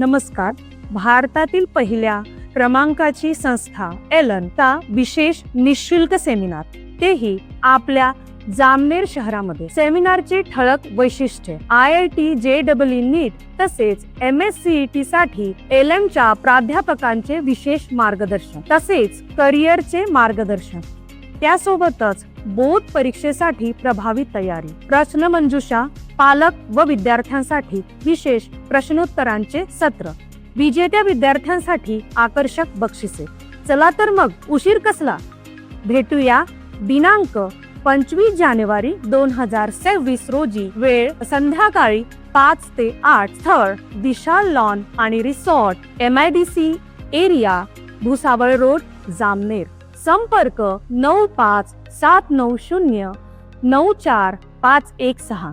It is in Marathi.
नमस्कार. भारतातील पहिल्या क्रमांकाची संस्था एलन चा विशेष निशुल्क सेमिनार. तेही आपल्या जामनेर शहरामध्ये. सेमिनारचे ठळक वैशिष्ट्ये I I T J double NEET तसेच एम एस सी साठी एल एम च्या प्राध्यापकांचे विशेष मार्गदर्शन तसेच करिअरचे मार्गदर्शन. त्यासोबतच बोध परीक्षेसाठी प्रभावी तयारी. प्रश्नमंजुषा पालक व विद्यार्थ्यांसाठी विशेष प्रश्नोत्तरांचे सत्र. विजेत्या विद्यार्थ्यांसाठी आकर्षक बक्षिसे. चला तर मग उशीर कसला? भेटूया दिनांक पंचवीस जानेवारी दोन हजार सव्वीस रोजी वेळ संध्याकाळी पाच ते आठ. स्थळ विशाल लॉन आणि resort M I D C area Bhusawal road Jamner. संपर्क नऊ पाच सात नऊ शून्य नऊ चार पाच एक सहा.